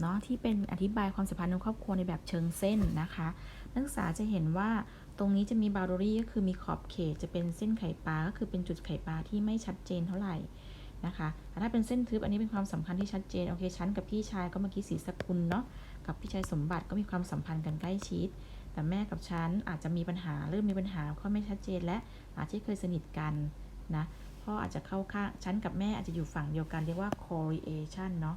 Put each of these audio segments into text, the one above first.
เนาะที่เป็นอธิบายความสัมพันธ์ในครอบครัวในแบบเชิงเส้นนะคะ นักศึกษาจะเห็นว่าตรงนี้จะมีบาวดอรี่ก็คือมีขอบเขตจะเป็นเส้นไข่ปลาก็คือเป็นจุดไข่ปลาที่ไม่ชัดเจนเท่าไหร่นะคะแต่ถ้าเป็นเส้นทึบอันนี้เป็นความสัมพันธ์ที่ชัดเจนโอเคฉันกับพี่ชายก็เมื่อกี้สีสกุลเนาะกับพี่ชายสมบัติก็มีความสัมพันธ์กันใกล้ชิด แต่แม่กับฉันอาจจะมีปัญหาเริ่มมีปัญหาข้อไม่ชัดเจนและอาจจะเคยสนิทกันนะพ่ออาจจะเข้าข้างฉันกับแม่อาจจะอยู่ฝั่งเดียวกันเรียกว่า correlation เนาะ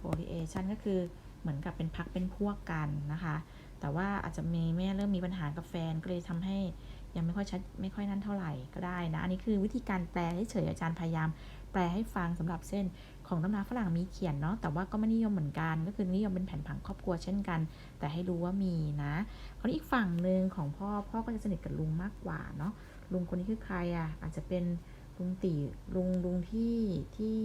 correlation ก็คือเหมือนกับเป็นพักเป็นพวกกันนะคะ แต่ว่าอาจจะมีแม่เริ่มมีปัญหากับแฟนก็เลยทำให้ยังไม่ค่อยชัดไม่ค่อยนั่นเท่าไหร่ก็ได้นะ อันนี้คือวิธีการแปลเฉยอาจารย์พยายามแปลให้ฟังสำหรับเส้นของตำราฝรั่งมีเขียนเนาะแต่ว่าก็ไม่นิยมเหมือนกัน ก็คือนิยมเป็นแผนผังครอบครัวเช่นกัน แต่ให้รู้ว่ามีนะคนี้อีกฝั่งหนึ่งของพ่อพ่อก็จะสนิทกับลุงมากกว่าเนาะลุงคนนี้คือใครอะ่ะอาจจะเป็นลุงตีลุงลุงที่ที่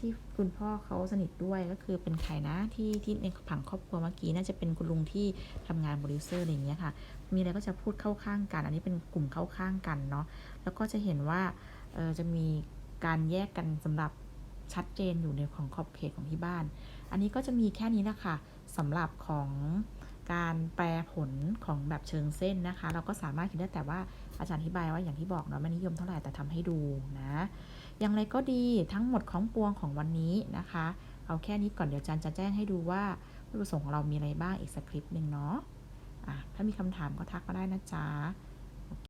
ที่คุณพ่อเขาสนิทด้วยก็คือเป็นใครนะที่ที่ในผังครอบครัวเมื่อกี้น่าจะเป็นคุณลุงที่ทำงานโปรดิวเซอร์อะไรอย่างเงี้ยค่ะ มีอะไรก็จะพูดเข้าข้างกัน อันนี้เป็นกลุ่มเข้าข้างกันเนาะแล้วก็จะเห็นว่าเออจะมีการแยกกันสำหรับชัดเจนอยู่ในของขอบเขตของที่บ้าน อันนี้ก็จะมีแค่นี้นะคะสำหรับของการแปลผลของแบบเชิงเส้นนะคะ เราก็สามารถคิดได้แต่ว่าอาจารย์อธิบายว่าอย่างที่บอกเนาะไม่นิยมเท่าไหร่แต่ทำให้ดูนะ อย่างไรก็ดีทั้งหมดของปวงของวันนี้นะคะ เอาแค่นี้ก่อนเดี๋ยวจันจะแจ้งให้ดูว่าวัตถุประสงค์ของเรามีอะไรบ้างอีกสักคลิปหนึ่งเนาะะถ้ามีคำถามก็ทักมาได้นะจ๊ะ